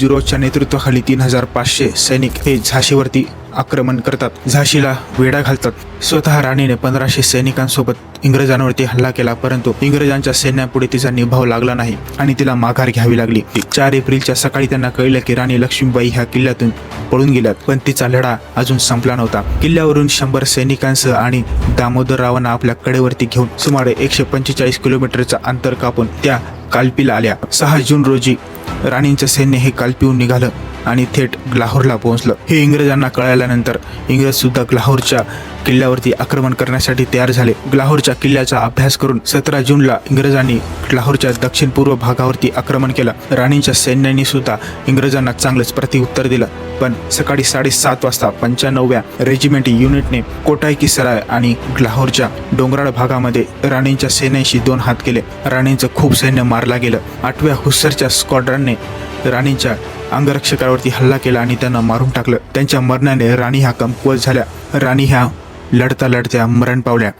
फिरोज नेतृत्वाखाली तीन हजार पाचशे सैनिक हे झाशीवरती आक्रमण करतात. झाशीला वेढा घालतात. स्वतः राणीने पंधराशे सैनिकांसोबत इंग्रजांवरती हल्ला केला परंतु इंग्रजांच्या सैन्यापुढे तिचा निभाव लागला नाही आणि तिला माघार घ्यावी लागली. चार एप्रिलच्या सकाळी त्यांना कळलं की राणी लक्ष्मीबाई ह्या किल्ल्यातून पळून गेल्यात पण तिचा लढा अजून संपला नव्हता. किल्ल्यावरून शंभर सैनिकांसह आणि दामोदररावांना आपल्या कडेवरती घेऊन सुमारे एकशे पंचेचाळीस किलोमीटरचा अंतर कापून त्या कालपीला आल्या. सहा जून रोजी राणींचं सैन्य हे कालपीहून निघालं आणि थेट लाहोरला पोहोचलं. हे इंग्रजांना कळाल्यानंतर इंग्रज सुद्धा लाहोरच्या किल्ल्यावरती आक्रमण करण्यासाठी तयार झाले. लाहोरच्या किल्ल्याचा अभ्यास करून सतरा जूनला इंग्रजांनी लाहोरच्या दक्षिण पूर्व भागावरती आक्रमण केलं. राणींच्या सैन्याने सुद्धा इंग्रजांना चांगलंच प्रतिउत्तर दिलं. पण सकाळी साडेसात वाजता पंच्याण्णव्या रेजिमेंट युनिटने कोटायकी सराय आणि लाहोरच्या डोंगराळ भागामध्ये राणींच्या सैन्याशी दोन हात केले. राणींचं खूप सैन्य मारला गेलं. आठव्या हुस्सरच्या स्क्वॉड्रनने राणींच्या अंगरक्षकावरती हल्ला केला आणि त्यांना मारून टाकलं. त्यांच्या मरणाने राणी ह्या कमकुवत झाल्या. राणी ह्या लढता लढत्या मरण पावल्या.